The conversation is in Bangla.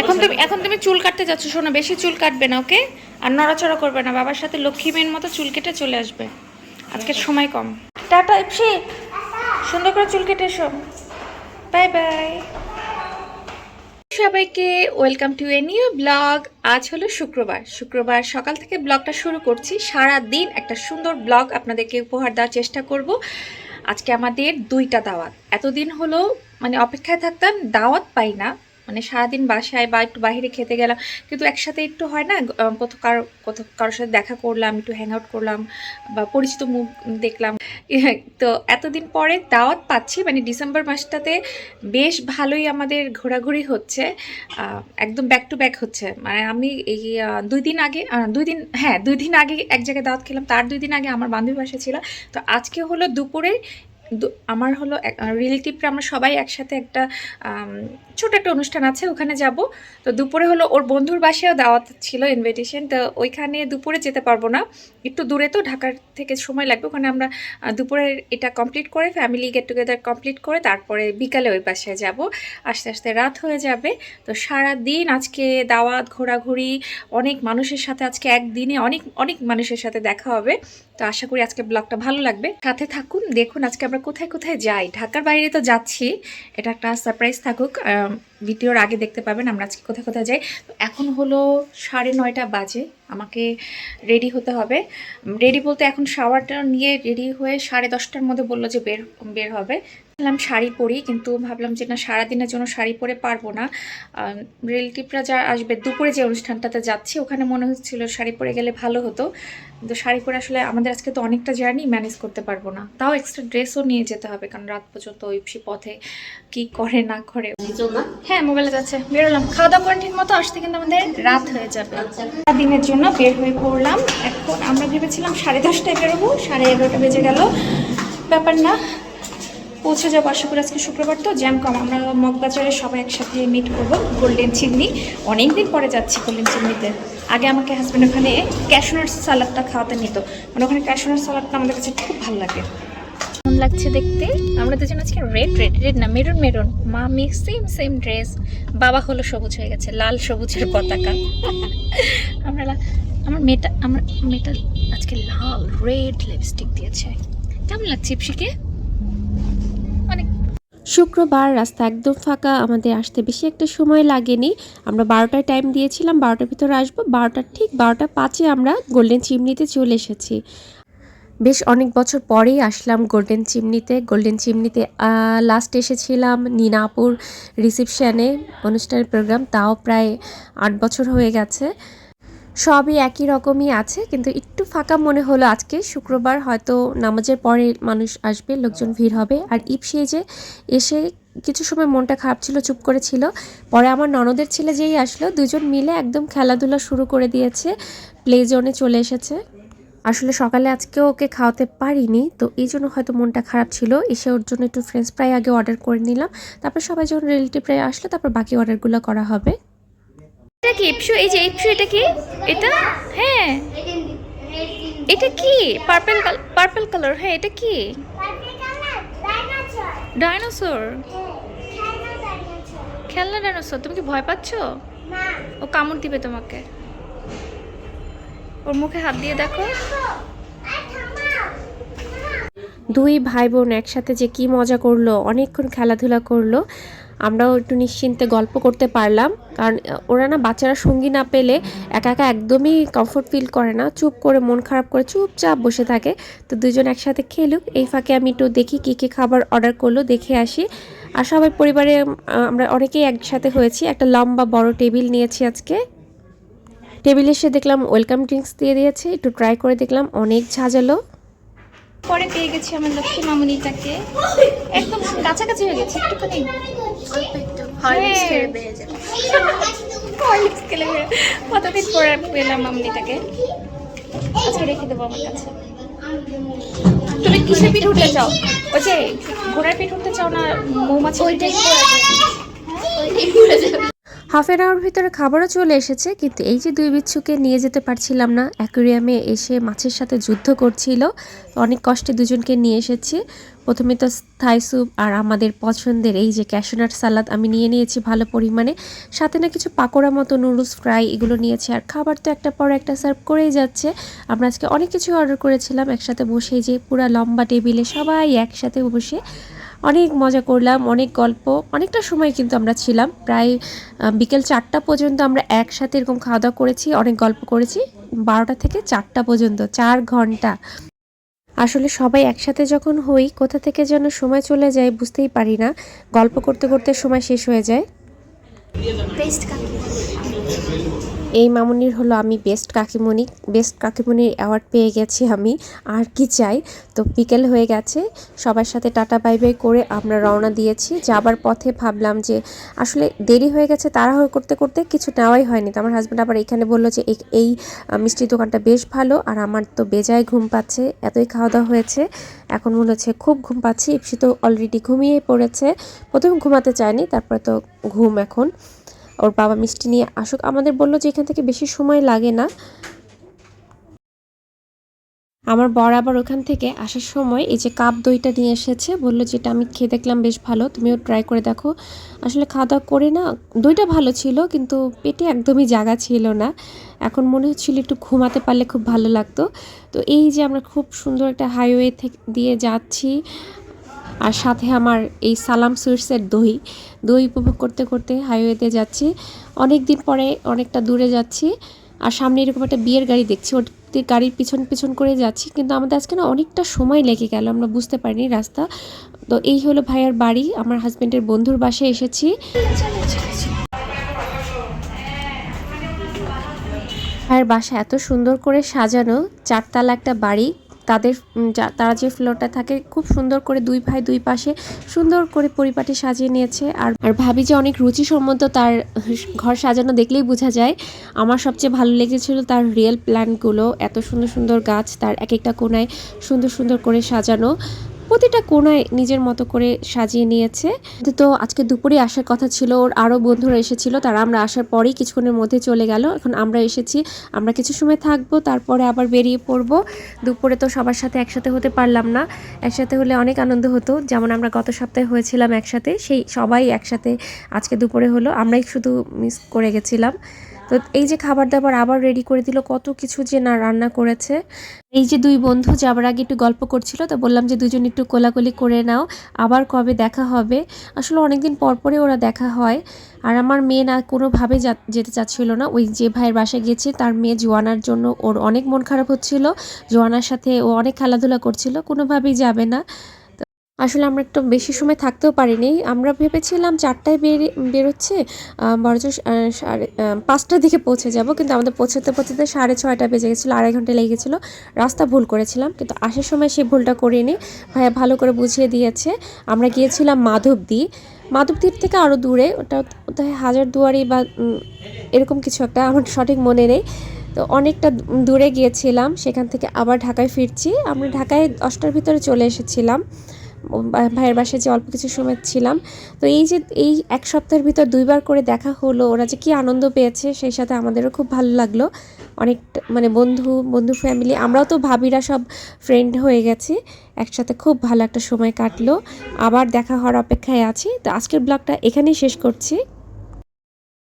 এখন তুমি এখন তুমি চুল কাটতে যাচ্ছ শোনো বেশি চুল কাটবে না ওকে? আর নড়াচড়া করবে না বাবার সাথে লক্ষ্মী মেয়ের মতো চুল কেটে চলে আসবে। আজকে সময় কম। টাটা ইপসি। সুন্দর করে চুল কেটে এসো। Bye bye. সবাইকে welcome to a new blog. আজ হলো শুক্রবার। শুক্রবার সকাল থেকে ব্লগটা শুরু করছি। সারা দিন একটা সুন্দর ব্লগ আপনাদেরকে উপহার দেওয়ার চেষ্টা করব। আজকে আমাদের দুইটা দাওয়াত। এতদিন হলো মানে অপেক্ষায় থাকতাম দাওয়াত পাই না। মানে সারাদিন বাসায় বা একটু বাইরে খেতে গেলাম। কিন্তু একসাথে একটু হয় না কোথাও কারও, কোথাও কারোর সাথে দেখা করলাম, একটু হ্যাং আউট করলাম বা পরিচিত মুখ দেখলাম। তো এতদিন পরে দাওয়াত পাচ্ছি মানে ডিসেম্বর মাসটাতে বেশ ভালোই আমাদের ঘোরাঘুরি হচ্ছে। একদম ব্যাক টু ব্যাক হচ্ছে। মানে আমি এই দুই দিন আগে দুই দিন হ্যাঁ দুই দিন আগে এক জায়গায় দাওয়াত খেলাম, তার দুই দিন আগে আমার বান্ধবী বাসা ছিল। তো আজকে হলো দুপুরে আমার হলো রিলেটিভরা আমরা সবাই একসাথে একটা ছোট একটা অনুষ্ঠান আছে, ওখানে যাব। তো দুপুরে হলো ওর বন্ধুর বাসায়ও দাওয়াত ছিল ইনভিটেশন তো ওইখানে দুপুরে যেতে পারব না। একটু দূরে তো, ঢাকার থেকে সময় লাগবে। ওখানে আমরা দুপুরে এটা কমপ্লিট করে ফ্যামিলি গেট টুগেদার কমপ্লিট করে, তারপরে বিকালে ওই বাসায় যাব। আস্তে আস্তে রাত হয়ে যাবে। তো সারা দিন আজকে দাওয়াত, ঘোরাঘুরি, অনেক মানুষের সাথে আজকে একদিনে অনেক অনেক মানুষের সাথে দেখা হবে। তো আশা করি আজকে ব্লগটা ভালো লাগবে। সাথে থাকুন, দেখুন আজকে আমরা কোথায় কোথায় যাই। ঢাকার বাইরে তো যাচ্ছি। এটা একটা সারপ্রাইজ থাকুক ভিডিওর আগে দেখতে পাবেন, আমরা আজকে কোথায় কোথায় যাই। এখন হলো সাড়ে নয়টা বাজে, আমাকে রেডি হতে হবে। রেডি বলতে এখন শাওয়ারটা নিয়ে রেডি হয়ে সাড়ে দশটার মধ্যে বলল যে বের বের হবে। ভাবলাম শাড়ি পরি, কিন্তু ভাবলাম যে না, সারাদিনের জন্য শাড়ি পরে পারব না। রিলেটিভরা যা আসবে, দুপুরে যে অনুষ্ঠানটাতে যাচ্ছি, ওখানে মনে হচ্ছিল শাড়ি পরে গেলে ভালো হতো। কিন্তু শাড়ি পরে আসলে আমাদের আজকে তো অনেকটা জার্নি, ম্যানেজ করতে পারব না। তাও এক্সট্রা ড্রেসও নিয়ে যেতে হবে, কারণ রাত পর্যন্ত ইপসি পথে কি করে না করে। হ্যাঁ মোবাইলে যাচ্ছে, বেরোলাম। খাওয়া দাওয়া করে ঠিক মতো আসতে কিন্তু আমাদের রাত হয়ে যাবে। দিনের জন্য বের হয়ে পড়লাম। এখন আমরা ভেবেছিলাম সাড়ে দশটায় বেরোবো, সাড়ে এগারোটা বেজে গেল। ব্যাপার না পৌঁছে যাব আশা করি আজকে শুক্রবার তো, জ্যাম কম। আমরা মগবাজারে সবাই একসাথে মিট করব গোল্ডেন চিমনি অনেক দিন পরে যাচ্ছি গোল্ডেন চিমনিতে আগে আমাকে হাজব্যান্ড ওখানে ক্যাশনার সালাডটা খাওয়াতে নিত। মানে ওখানে ক্যাশনার সালাডটা আমাদের কাছে খুব ভালো লাগে। কেমন লাগছে দেখতে? আমরা দুজন আজকে রেড রেড রেড না মেরুন মেরুন মা মি সেম সেম ড্রেস বাবা হলো সবুজ হয়ে গেছে, লাল সবুজের পতাকা। আমরা আমার মেয়েটা আমার মেয়েটা আজকে লাল রেড লিপস্টিক দিয়েছে। কেমন লাগছে ইপসিকে? শুক্রবার রাস্তা একদম ফাঁকা, আমাদের আসতে বেশি একটা সময় লাগেনি। আমরা বারোটায় টাইম দিয়েছিলাম, বারোটার ভিতরে আসব, বারোটার ঠিক বারোটা পাঁচে আমরা গোল্ডেন চিমনিতে চলে এসেছি। বেশ অনেক বছর পরেই আসলাম গোল্ডেন চিমনিতে গোল্ডেন চিমনিতে লাস্ট এসেছিলাম নিনাপুর রিসেপশানে অনুষ্ঠানের প্রোগ্রাম তাও প্রায় আট বছর হয়ে গেছে। সবই একই রকমই আছে, কিন্তু একটু ফাঁকা মনে হলো আজকে। শুক্রবার হয়তো নামাজের পরে মানুষ আসবে, লোকজন ভিড় হবে। আর ইপসি যে এসে কিছু সময় মনটা খারাপ ছিল, চুপ করেছিল। পরে আমার ননদের ছেলে যেই আসলো, দুজন মিলে একদম খেলাধুলা শুরু করে দিয়েছে প্লে জোনে চলে এসেছে। আসলে সকালে আজকে ওকে খাওয়াতে পারিনি, তো এই জন্য হয়তো মনটা খারাপ ছিল। এসে ওর জন্য একটু ফ্রেঞ্চ ফ্রাই আগে অর্ডার করে নিলাম। তারপর সবাই যখন রিলেটিভরা আসলো, তারপর বাকি অর্ডারগুলো করা হবে। এটা কি? ইপসু, এই যে ইপসু, এটা কি? এটা? হ্যাঁ। এটা কি? পার্পল পার্পল কালার হ্যাঁ এটা কি? ডাইনোসর। খেলনা ডাইনোসর, তুমি কি ভয় পাচ্ছ? ও কামড় দিবে তোমাকে। ওর মুখে হাত দিয়ে দেখো। দুই ভাই বোন একসাথে যে কি মজা করল, অনেকক্ষণ খেলাধুলা করল। আমরাও একটু নিশ্চিন্তে গল্প করতে পারলাম। কারণ ওরা না বাচ্চারা সঙ্গী না পেলে একা একা একদমই কমফোর্ট ফিল করে না। চুপ করে মন খারাপ করে চুপচাপ বসে থাকে। তো দুজন একসাথে খেলুক। এই ফাঁকে আমি একটু দেখি কী কী খাবার অর্ডার করল, দেখে আসি। আর সবাই পরিবারে আমরা অনেকেই একসাথে হয়েছি। একটা লম্বা বড় টেবিল নিয়েছি আজকে। টেবিলে এসে দেখলাম ওয়েলকাম ড্রিঙ্কস দিয়ে দিয়েছে। একটু ট্রাই করে দেখলাম, অনেক ঝাঁঝালো। পরে পেয়ে গেছি আমার লক্ষ্মী মামুনিটাকে। একদম কাছাকাছি হয়ে গেছে, একটুখানি। হরলিক্স খেলে বের- কতদিন পরে পেলাম মামুনিটাকে আজকে রেখে দেবো আমার কাছে। তুমি কিসে পিঠ উঠতে চাও? ওই যে ঘোড়ার পিঠ উঠতে চাও না মৌমাছি হাফ অ্যান আওয়ার ভিতরে খাবারও চলে এসেছে, কিন্তু এই যে দুই বিচ্ছুকে নিয়ে যেতে পারছিলাম না, অ্যাকুরিয়ামে এসে মাছের সাথে যুদ্ধ করছিল। অনেক কষ্টে দুজনকে নিয়ে এসেছি। প্রথমে তো থাই স্যুপ আর আমাদের পছন্দের এই যে ক্যাশনাট সালাদ আমি নিয়ে নিয়েছি ভালো পরিমাণে। সাথে না কিছু পাকোড়া মতো নুডলস ফ্রাই এগুলো নিয়েছি। আর খাবার তো একটা পর একটা সার্ভ করেই যাচ্ছে। আমরা আজকে অনেক কিছু অর্ডার করেছিলাম, একসাথে বসে যে পুরা লম্বা টেবিলে সবাই একসাথে বসে অনেক মজা করলাম, অনেক গল্প, অনেকটা সময় কিন্তু আমরা ছিলাম। প্রায় বিকেল চারটা পর্যন্ত আমরা একসাথে এরকম খাওয়া দাওয়া করেছি, অনেক গল্প করেছি। বারোটা থেকে চারটা পর্যন্ত, চার ঘণ্টা। আসলে সবাই একসাথে যখন হই, কোথা থেকে যেন সময় চলে যায় বুঝতেই পারি না। গল্প করতে করতে সময় শেষ হয়ে যায়। এই মামুনির হলো আমি বেস্ট কাকিমণি বেস্ট কাকিমণির অ্যাওয়ার্ড পেয়ে গেছি আমি, আর কি চাই? তো বিকেল হয়ে গেছে, সবার সাথে টাটা বাই বাই করে আমরা রওনা দিয়েছি। যাবার পথে ভাবলাম যে আসলে দেরি হয়ে গেছে, তাড়াহুড়ো করতে করতে কিছু নেওয়াই হয়নি। তো আমার হাজব্যান্ড আবার এখানে বলল যে এই- মিষ্টির দোকানটা বেশ ভালো, আর আমার তো বেজায় ঘুম পাচ্ছে, এতই খাওয়া দাওয়া হয়েছে। এখন মনে হচ্ছে খুব ঘুম পাচ্ছি, ইপসি তো অলরেডি ঘুমিয়ে পড়েছে। প্রথমে ঘুমাতে চায়নি তারপরে তো ঘুম এখন। ওর বাবা মিষ্টি নিয়ে আসুক। আমাদের বলল যে এখান থেকে বেশি সময় লাগে না। আমার বর আবার ওখান থেকে আসার সময় এই যে কাপ দইটা নিয়ে এসেছে, বলল যেটা আমি খেয়ে দেখলাম, বেশ ভালো। তুমিও ট্রাই করে দেখো। আসলে খাওয়া দাওয়া করে না, দইটা ভালো ছিল, কিন্তু পেটে একদমই জায়গা ছিল না। এখন মনে হচ্ছিল একটু ঘুমাতে পারলে খুব ভালো লাগতো। তো এই যে আমরা খুব সুন্দর একটা হাইওয়ে থেকে দিয়ে যাচ্ছি আর সাথে আমার এই সালাম সুইটসের দই। দই উপভোগ করতে করতে হাইওয়েতে যাচ্ছি। অনেক দিন পরে অনেকটা দূরে যাচ্ছি আর সামনে এরকম একটা বিয়ের গাড়ি দেখছি। ওর গাড়ির পিছন পিছন করে যাচ্ছি। কিন্তু আমাদের আজকে না অনেকটা সময় লেগে গেল, আমরা বুঝতে পারিনি রাস্তা। তো এই হলো ভাইয়ার বাড়ি। আমার হাজব্যান্ডের বন্ধুর বাসায় এসেছি। ভাইয়ের বাসা এত সুন্দর করে সাজানো। চারতলা একটা বাড়ি। তাদের তারা যে ফ্লোরটা থাকে, খুব সুন্দর করে দুই ভাই দুই পাশে সুন্দর করে পরিপাটি সাজিয়ে নিয়েছে। আর আর ভাবি যে অনেক রুচিসম্মত তার ঘর সাজানো দেখলেই বোঝা যায়। আমার সবচেয়ে ভালো লেগেছিল তার রিয়েল প্ল্যানগুলো এত সুন্দর সুন্দর গাছ, তার এক একটা কোনায় সুন্দর সুন্দর করে সাজানো। প্রতিটা কোনায় নিজের মতো করে সাজিয়ে নিয়েছে। তো আজকে দুপুরে আসার কথা ছিল, ওর আরও বন্ধুরা এসেছিল, তারা আমরা আসার পরেই কিছুক্ষণের মধ্যে চলে গেল। এখন আমরা এসেছি, আমরা কিছু সময় থাকব, তারপরে আবার বেরিয়ে পড়ব। দুপুরে তো সবার সাথে একসাথে হতে পারলাম না। একসাথে হলে অনেক আনন্দ হতো। যেমন আমরা গত সপ্তাহে হয়েছিলাম একসাথে, সেই সবাই একসাথে আজকে দুপুরে হলো। আমরাই শুধু মিস করে গেছিলাম। তো এই যে খাবার দাবার আবার রেডি করে দিল, কত কিছু যে না রান্না করেছে। এই যে দুই বন্ধু যাবার আগে একটু গল্প করছিল, তো বললাম যে দুজন একটু কোলাকুলি করে নাও, আবার কবে দেখা হবে? আসলে অনেকদিন পর পরে ওরা দেখা হয়। আর আমার মেয়ে না কোনোভাবে যেতে চাচ্ছিল না। ওই যে ভাইয়ের বাসায় গেছে, তার মেয়ে জোয়ানার জন্য ওর অনেক মন খারাপ হচ্ছিল। জোয়ানার সাথে ও অনেক খেলাধুলা করছিল, কোনোভাবেই যাবে না। আসলে আমরা একটু বেশি সময় থাকতেও পারিনি। আমরা ভেবেছিলাম চারটায় বেরিয়ে বেরোচ্ছে বরঞ্চ সাড়ে পাঁচটার দিকে পৌঁছে যাব, কিন্তু আমাদের পৌঁছাতে পৌঁছাতে সাড়ে ছয়টা বেজে গেছিল, আড়াই ঘণ্টা লেগে গেছিল। রাস্তা ভুল করেছিলাম, কিন্তু আসার সময় সেই ভুলটা করিনি। ভাইয়া ভালো করে বুঝিয়ে দিয়েছে। আমরা গিয়েছিলাম মাধবদী। মাধবদীর থেকে আরও দূরে, ওটা কোথায় হাজারদুয়ারি বা এরকম কিছু একটা, আমার সঠিক মনে নেই। তো অনেকটা দূরে গিয়েছিলাম, সেখান থেকে আবার ঢাকায় ফিরছি। আমরা ঢাকায় দশটার ভিতরে চলে এসেছিলাম। ভাইয়ের বাসায় যে অল্প কিছু সময় ছিলাম। তো এই যে এই এক সপ্তাহের ভিতর দুইবার করে দেখা হলো, ওরা যে কী আনন্দ পেয়েছে সেই সাথে আমাদেরও খুব ভালো লাগল। অনেক মানে বন্ধু বন্ধু ফ্যামিলি আমরাও তো ভাবিরা সব ফ্রেন্ড হয়ে গেছি। একসাথে খুব ভালো একটা সময় কাটলো। আবার দেখা হওয়ার অপেক্ষায় আছি। তো আজকের ব্লগটা এখানেই শেষ করছি।